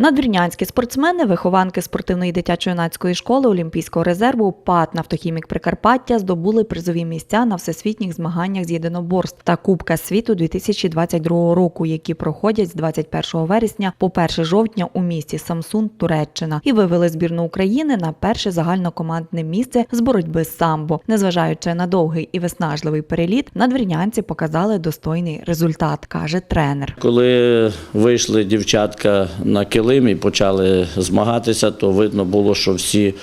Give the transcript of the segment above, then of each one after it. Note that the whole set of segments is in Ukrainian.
Надвірнянські спортсмени, вихованки спортивної дитячо-юнацької школи Олімпійського резерву ПАТ «Нафтохімік Прикарпаття здобули призові місця на всесвітніх змаганнях з єдиноборств та Кубка світу 2022 року, які проходять з 21 вересня по 1 жовтня у місті Самсун, Туреччина, і вивели збірну України на перше загальнокомандне місце з боротьби з самбо. Незважаючи на довгий і виснажливий переліт, надвірнянці показали достойний результат, каже тренер. Коли вийшли дівчатка на килим і почали змагатися, то видно було, що всі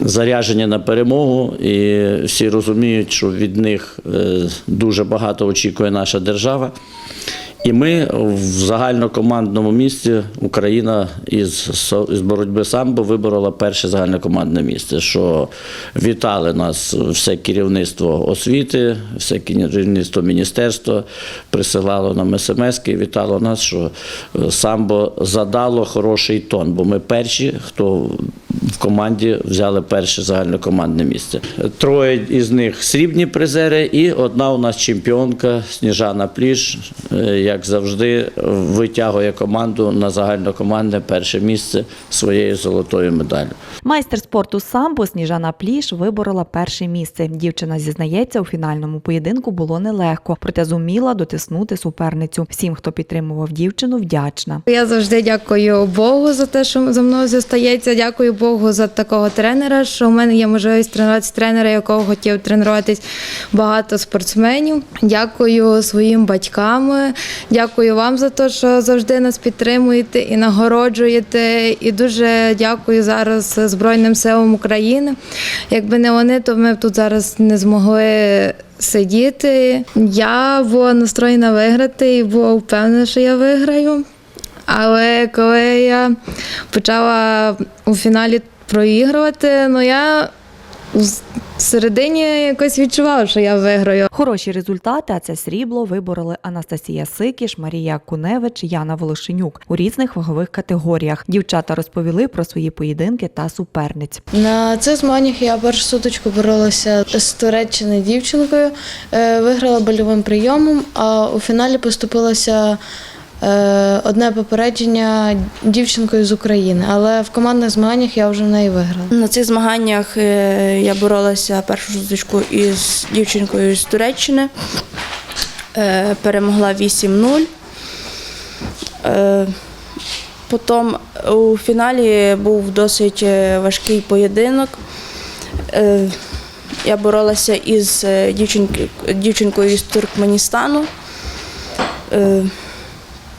заряжені на перемогу, і всі розуміють, що від них е, дуже багато очікує наша держава. І ми в загальнокомандному місці Україна із, із боротьби самбо виборола перше загальнокомандне місце, що вітали нас все керівництво освіти, все керівництво міністерства, присилало нам смс і вітало нас, що е, самбо задало хороший тон, бо ми перші, хто в команді взяли перше загальнокомандне місце. Троє із них срібні призери, і одна у нас чемпіонка Сніжана Пліш, е, як завжди, витягує команду на загальнокомандне перше місце своєю золотою медаллю. Майстер спорту самбо Сніжана Пліш виборола перше місце. Дівчина зізнається, у фінальному поєдинку було нелегко, проте зуміла дотиснути суперницю. Всім, хто підтримував дівчину, вдячна. Я завжди дякую Богу за те, що за мною зостається. Дякую Богу за такого тренера, що в мене є можливість тренуватися тренера, якого хотів тренуватись багато спортсменів. Дякую своїм батькам. Дякую вам за те, що завжди нас підтримуєте і нагороджуєте. І дуже дякую зараз Збройним силам України. Якби не вони, то ми б тут зараз не змогли сидіти. Я була настроєна виграти і була впевнена, що я виграю. Але коли я почала у фіналі проігрувати, ну я в середині якось відчувала, що я виграю. Хороші результати, а це срібло вибороли Анастасія Сикіш, Марія Куневич, Яна Волошенюк у різних вагових категоріях. Дівчата розповіли про свої поєдинки та суперниць. На цих змаганнях я першу суточку боролася з Туреччини дівчинкою, е, виграла больовим прийомом, а у фіналі поступилася одне попередження дівчинкою з України. Але в командних змаганнях я вже в неї виграла. На цих змаганнях е, я боролася першу сутичку із дівчинкою з Туреччини. Е, Перемогла 8-0. Е, Потім у фіналі був досить е, важкий поєдинок. Е, Я боролася із е, дівчинкою з Туркменістану.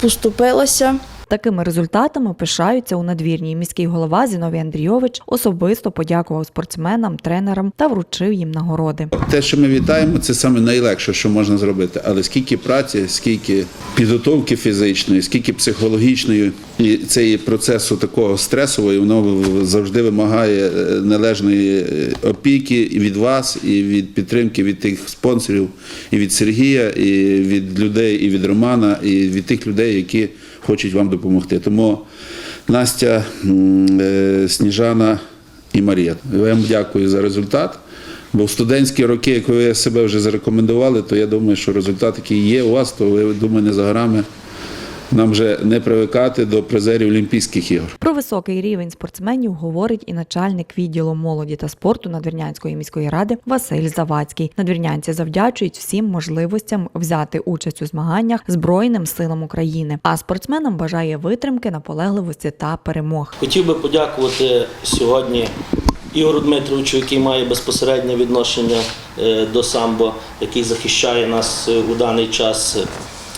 Поступилася. Такими результатами пишаються у надвірній міський голова Зіновій Андрійович особисто подякував спортсменам, тренерам та вручив їм нагороди. Те, що ми вітаємо, це саме найлегше, що можна зробити. Але скільки праці, скільки підготовки фізичної, скільки психологічної, і цей процесу такого стресового, воно завжди вимагає е, належної е, опіки і від вас, і від підтримки від тих спонсорів, і від Сергія, і від людей, і від Романа, і від тих людей, які хочуть вам допомогти. Тому Настя, е, Сніжана і Марія. Я вам дякую за результат. Бо в студентські роки, як ви себе вже зарекомендували, то я думаю, що результат, який є у вас, то ви думаю, не за горами нам вже не привикати до призерів Олімпійських ігор. Високий рівень спортсменів говорить і начальник відділу молоді та спорту Надвірнянської міської ради Василь Завадський. Надвірнянці завдячують всім можливостям взяти участь у змаганнях Збройним силам України. А спортсменам бажає витримки, наполегливості та перемог. Хотів би подякувати сьогодні Ігору Дмитровичу, який має безпосереднє відношення е, до самбо, який захищає нас е, у даний час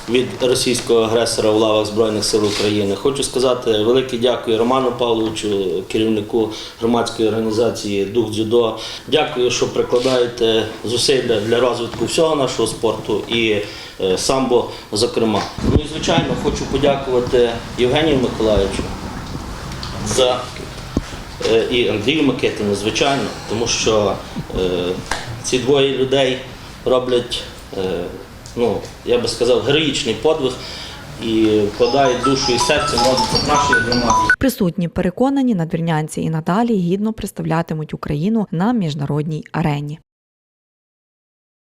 від російського агресора у лавах Збройних сил України. Хочу сказати велике дякую Роману Павловичу, керівнику громадської організації Дух дзюдо. Дякую, що прикладаєте зусилля для розвитку всього нашого спорту і е, самбо, зокрема. Ну і звичайно, хочу подякувати Євгенію Миколаївичу за е, і Андрію Микитину, звичайно, тому що е, ці двоє людей роблять, е, ну, я би сказав, героїчний подвиг і вкладають душу і серце в нашої громади. Присутні переконані надвірнянці і надалі гідно представлятимуть Україну на міжнародній арені.